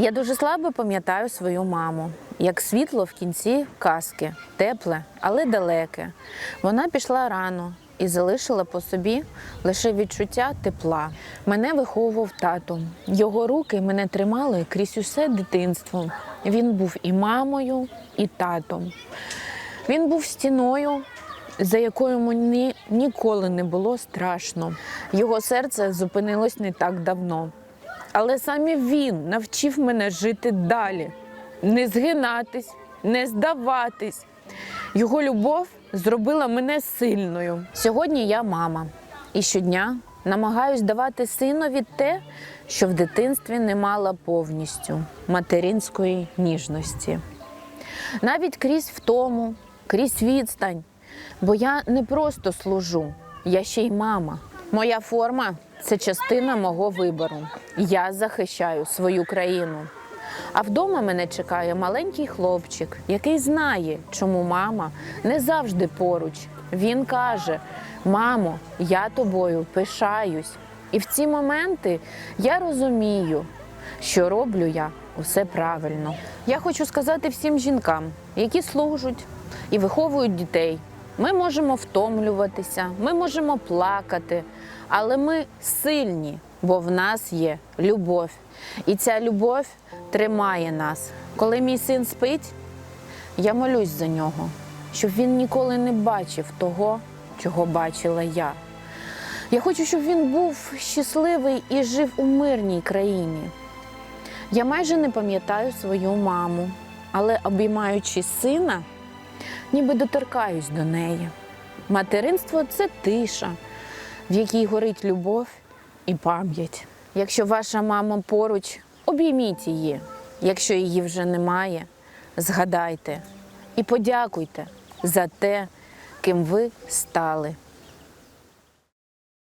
Я дуже слабо пам'ятаю свою маму, як світло в кінці казки, тепле, але далеке. Вона пішла рано і залишила по собі лише відчуття тепла. Мене виховував тато. Його руки мене тримали крізь усе дитинство. Він був і мамою, і татом. Він був стіною, за якою мені ніколи не було страшно. Його серце зупинилось не так давно. Але саме він навчив мене жити далі, не згинатись, не здаватись. Його любов зробила мене сильною. Сьогодні я мама, і щодня намагаюсь давати синові те, що в дитинстві не мала повністю материнської ніжності. Навіть крізь втому, крізь відстань. Бо я не просто служу, я ще й мама. Моя форма це частина мого вибору. Я захищаю свою країну. А вдома мене чекає маленький хлопчик, який знає, чому мама не завжди поруч. Він каже: Мамо, я тобою пишаюсь. І в ці моменти я розумію, що роблю я усе правильно. Я хочу сказати всім жінкам, які служать і виховують дітей. Ми можемо втомлюватися, ми можемо плакати, але ми сильні, бо в нас є любов. І ця любов тримає нас. Коли мій син спить, я молюсь за нього, щоб він ніколи не бачив того, чого бачила я. Я хочу, щоб він був щасливий і жив у мирній країні. Я майже не пам'ятаю свою маму, але обіймаючи сина, ніби доторкаюсь до неї. Материнство це тиша, в якій горить любов і пам'ять. Якщо ваша мама поруч, обійміть її. Якщо її вже немає, згадайте і подякуйте за те, ким ви стали.